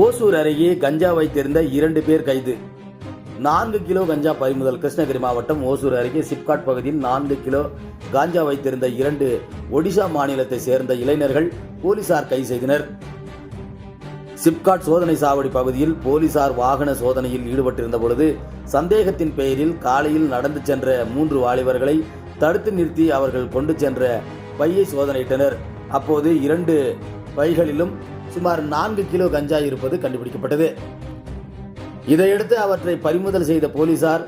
ஓசூர் அருகே கஞ்சா வைத்திருந்த இரண்டு பேர் கைது. நான்கு கிலோ கஞ்சா பறிமுதல். கிருஷ்ணகிரி மாவட்டம் ஓசூர் அருகே சிப்காட் பகுதியில் நான்கு கிலோ காஞ்சா வைத்திருந்த இரண்டு ஒடிசா மாநிலத்தை சேர்ந்த இளைஞர்கள் போலீசார் கைது செய்தனர். சிப்காட் சோதனை சாவடி பகுதியில் போலீசார் வாகன சோதனையில் ஈடுபட்டிருந்த பொழுது சந்தேகத்தின் பெயரில் காலையில் நடந்து சென்ற மூன்று வாலிபர்களை தடுத்து நிறுத்தி அவர்கள் கொண்டு சென்ற பையை சோதனையிட்டனர். அப்போது இரண்டு பைகளிலும் சுமார் நான்கு கிலோ கஞ்சா இருப்பது கண்டுபிடிக்கப்பட்டது. இதையடுத்து அவற்றை பறிமுதல் செய்த போலீசார்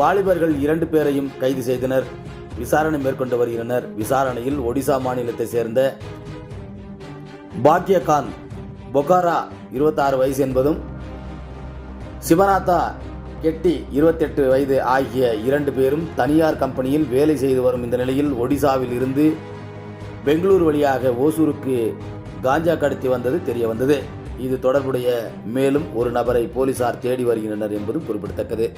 வாலிபர்கள் இரண்டு பேரையும் கைது செய்தனர். விசாரணை மேற்கொண்டு வருகின்றனர். விசாரணையில் ஒடிசா மாநிலத்தை சேர்ந்த பாக்யகாந்த் பொகாரா இருபத்தாறு வயசு என்பதும் சிவநாதா கெட்டி இருபத்தெட்டு வயது ஆகிய இரண்டு பேரும் தனியார் கம்பெனியில் வேலை செய்து வரும் இந்த நிலையில் ஒடிசாவில் இருந்து பெங்களூர் வழியாக ஓசூருக்கு காஞ்சா கடத்தி வந்தது தெரிய வந்தது. இது தொடர்புடைய மேலும் ஒரு நபரை போலீசார் தேடி வருகின்றனர் என்பது குறிப்பிடத்தக்கது.